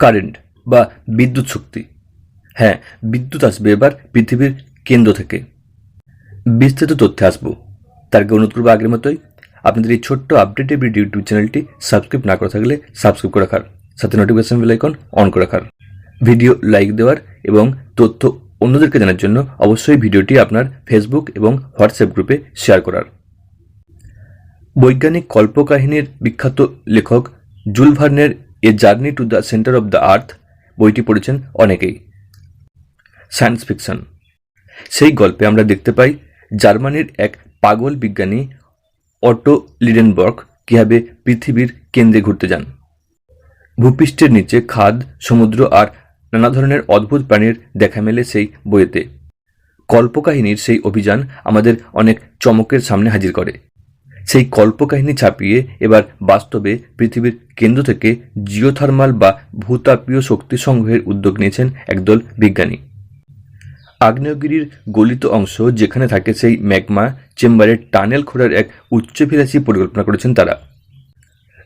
Current বা বিদ্যুৎ শক্তি। হ্যাঁ বিদ্যুৎ আসবে এবার পৃথিবীর কেন্দ্র থেকে। বিস্তৃত তথ্যে আসব। তার আগে অনুরোধ করব আগের মতোই আপনাদের এই ছোট্ট আপডেটেড ভিডিও ইউটিউব চ্যানেলটি সাবস্ক্রাইব না করে থাকলে সাবস্ক্রাইব করে রাখার, সাথে নোটিফিকেশন বেল আইকন অন করে রাখার। ভিডিও লাইক দেওয়ার এবং তথ্য অন্যদেরকে জানার জন্য অবশ্যই ভিডিওটি আপনার ফেসবুক এবং হোয়াটসঅ্যাপ গ্রুপে শেয়ার করার। বৈজ্ঞানিক কল্পকাহিনীর বিখ্যাত লেখক Jules ভার্নের a journey to the centre of the earth বইটি পড়েছেন অনেকেই। Science fiction. সেই গল্পে আমরা দেখতে পাই জার্মানির এক পাগল বিজ্ঞানী অটো লিডেনবর্গ কীভাবে পৃথিবীর কেন্দ্রে ঘুরতে যান। ভূপৃষ্ঠের নিচে খাদ, সমুদ্র আর নানা ধরনের অদ্ভুত প্রাণীর দেখা মেলে সেই বইয়েতে। কল্পকাহিনীর সেই অভিযান আমাদের অনেক চমকের সামনে হাজির করে। সেই কল্পকাহিনী ছাপিয়ে এবার বাস্তবে পৃথিবীর কেন্দ্র থেকে জিওথার্মাল বা ভূতাপীয় শক্তি সংগ্রহের উদ্যোগ নিয়েছেন একদল বিজ্ঞানী। আগ্নেয়গিরির গলিত অংশ যেখানে থাকে সেই ম্যাগমা চেম্বারের টানেল খোঁড়ার এক উচ্চভিলাষী পরিকল্পনা করেছেন তারা।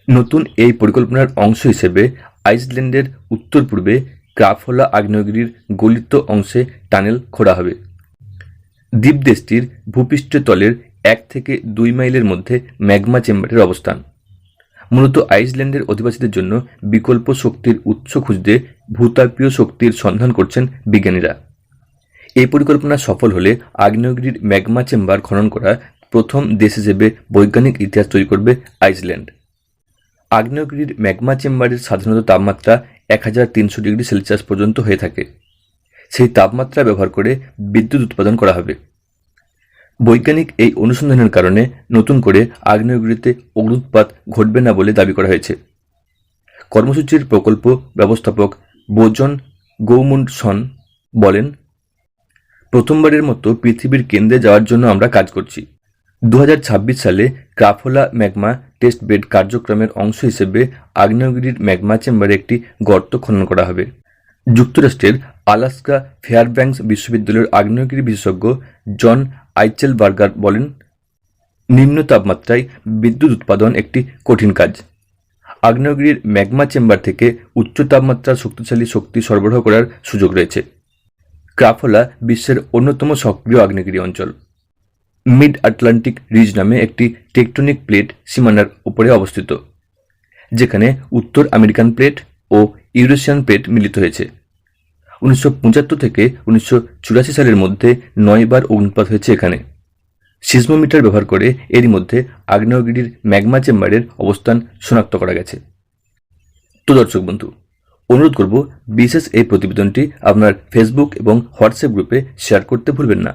নতুন এই পরিকল্পনার অংশ হিসেবে আইসল্যান্ডের উত্তর পূর্বে ক্রাফোলা আগ্নেয়গিরির গলিত অংশে টানেল খোঁড়া হবে। দ্বীপদেশটির ভূপৃষ্ঠের তলের এক থেকে দুই মাইলের মধ্যে ম্যাগমা চেম্বারের অবস্থান। মূলত আইসল্যান্ডের অধিবাসীদের জন্য বিকল্প শক্তির উৎস খুঁজতে ভূতাপীয় শক্তির সন্ধান করছেন বিজ্ঞানীরা। এই পরিকল্পনা সফল হলে আগ্নেয়গিরির ম্যাগমা চেম্বার খনন করা প্রথম দেশ হিসেবে বৈজ্ঞানিক ইতিহাস তৈরি করবে আইসল্যান্ড। আগ্নেয়গিরির ম্যাগমা চেম্বারের সাধারণত তাপমাত্রা এক হাজার তিনশো ডিগ্রি সেলসিয়াস পর্যন্ত হয়ে থাকে। সেই তাপমাত্রা ব্যবহার করে বিদ্যুৎ উৎপাদন করা হবে। বৈজ্ঞানিক এই অনুসন্ধানের কারণে নতুন করে আগ্নেয়গিরিতে অগ্নুৎপাত ঘটবে না বলে দাবি করা হয়েছে। কর্মসূচির প্রকল্প ব্যবস্থাপক বোজন গৌমুন্ডসন বলেন, প্রথমবারের মতো পৃথিবীর কেন্দ্রে যাওয়ার জন্য আমরা কাজ করছি। দু হাজার ছাব্বিশ সালে ক্রাফোলা ম্যাগমা টেস্ট বেড কার্যক্রমের অংশ হিসেবে আগ্নেয়গিরির ম্যাগমা চেম্বারে একটি গর্ত খনন করা হবে। যুক্তরাষ্ট্রের আলাস্কা ফেয়ারব্যাঙ্কস বিশ্ববিদ্যালয়ের আগ্নেয়গিরি বিশেষজ্ঞ জন আইচেল বার্গার বলেন, নিম্ন তাপমাত্রায় বিদ্যুৎ উৎপাদন একটি কঠিন কাজ। আগ্নেয়গিরির ম্যাগমা চেম্বার থেকে উচ্চ তাপমাত্রার শক্তিশালী শক্তি সরবরাহ করার সুযোগ রয়েছে। ক্রাফোলা বিশ্বের অন্যতম সক্রিয় আগ্নেয়গিরি অঞ্চল। মিড আটলান্টিক রিজ নামে একটি টেকটনিক প্লেট সীমানার উপরে অবস্থিত, যেখানে উত্তর আমেরিকান প্লেট ও ইউরেশিয়ান প্লেট মিলিত হয়েছে। উনিশশো পঁচাত্তর থেকে উনিশশো চুরাশি সালের মধ্যে নয়বার অগ্নুৎপাত হয়েছে এখানে। সিজমোমিটার ব্যবহার করে এরই মধ্যে আগ্নেয়গিরির ম্যাগমা চেম্বারের অবস্থান শনাক্ত করা গেছে। তো দর্শক বন্ধু, অনুরোধ করব বিশেষ এই প্রতিবেদনটি আপনার ফেসবুক এবং হোয়াটসঅ্যাপ গ্রুপে শেয়ার করতে ভুলবেন না।